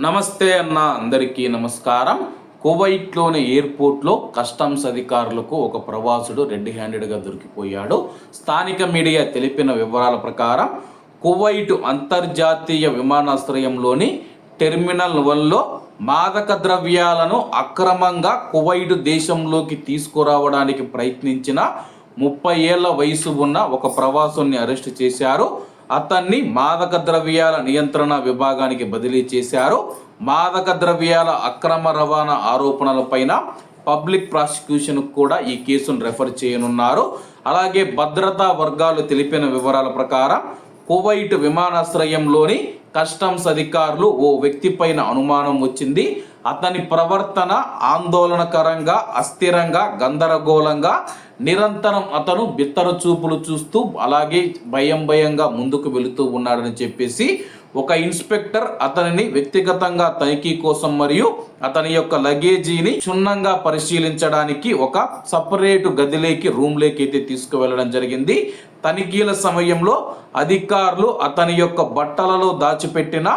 నమస్తే అన్న అందరికీ నమస్కారం. కువైట్లోని ఎయిర్పోర్ట్లో కస్టమ్స్ అధికారులకు ఒక ప్రవాసుడు రెడ్ హ్యాండెడ్గా దొరికిపోయాడు. స్థానిక మీడియా తెలిపిన వివరాల ప్రకారం కువైట్ అంతర్జాతీయ విమానాశ్రయంలోని టెర్మినల్ వన్లో మాదక ద్రవ్యాలను అక్రమంగా కువైట్ దేశంలోకి తీసుకురావడానికి ప్రయత్నించిన ముప్పై ఏళ్ళ వయసు ఉన్న ఒక ప్రవాసుని అరెస్టు చేశారు. అతన్ని మాదక ద్రవ్యాల నియంత్రణ విభాగానికి బదిలీ చేశారు. మాదక ద్రవ్యాల అక్రమ రవాణా ఆరోపణలపైన పబ్లిక్ ప్రాసిక్యూషన్ కూడా ఈ కేసును రెఫర్ చేయనున్నారు. అలాగే భద్రతా వర్గాలు తెలిపిన వివరాల ప్రకారం కువైట్ విమానాశ్రయంలోని కస్టమ్స్ అధికారులు ఓ వ్యక్తి పైన అనుమానం వచ్చింది. అతని ప్రవర్తన ఆందోళనకరంగా అస్థిరంగా గందరగోళంగా నిరంతరం అతను బిత్తర చూపులు చూస్తూ అలాగే భయం భయంగా ముందుకు వెళుతూ ఉన్నాడని చెప్పేసి ఒక ఇన్స్పెక్టర్ అతనిని వ్యక్తిగతంగా తనిఖీ కోసం మరియు అతని యొక్క లగేజీని క్షుణ్ణంగా పరిశీలించడానికి ఒక సపరేటు గదిలోకి రూమ్లోకి అయితే తీసుకువెళ్ళడం జరిగింది. తనిఖీల సమయంలో అధికారులు అతని యొక్క బట్టలలో దాచిపెట్టిన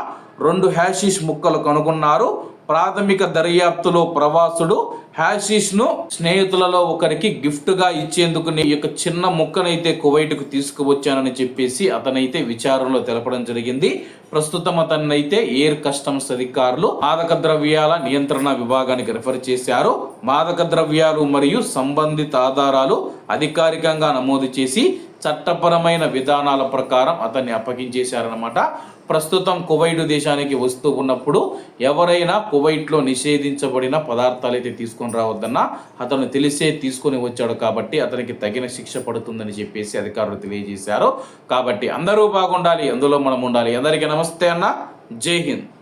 రెండు హ్యాషిష్ ముక్కలు కనుగొన్నారు. ప్రాథమిక దర్యాప్తులో ప్రవాసుడు హ్యాషిష్ను స్నేహితులలో ఒకరికి గిఫ్ట్గా ఇచ్చేందుకు నీ యొక్క చిన్న ముక్కనైతే కువైట్కు తీసుకువచ్చానని చెప్పేసి అతనైతే విచారణలో తెలపడం జరిగింది. ప్రస్తుతం అతన్నైతే ఎయిర్ కస్టమ్స్ అధికారులు మాదక ద్రవ్యాల నియంత్రణ విభాగానికి రిఫర్ చేశారు. మాదక ద్రవ్యాలు మరియు సంబంధిత ఆధారాలు అధికారికంగా నమోదు చేసి చట్టపరమైన విధానాల ప్రకారం అతన్ని అప్పగించేశారనమాట ప్రస్తుతం కువైట్ దేశానికి వస్తూ ఉన్నప్పుడు ఎవరైనా కువైట్లో నిషేధించబడిన పదార్థాలు అయితే తీసుకొని రావద్దన్నా అతను తెలిసే తీసుకొని వచ్చాడు కాబట్టి అతనికి తగిన శిక్ష పడుతుందని చెప్పేసి అధికారులు తెలియజేశారు. కాబట్టి అందరూ బాగుండాలి అందులో మనం ఉండాలి. అందరికీ నమస్తే అన్న. జై హింద్.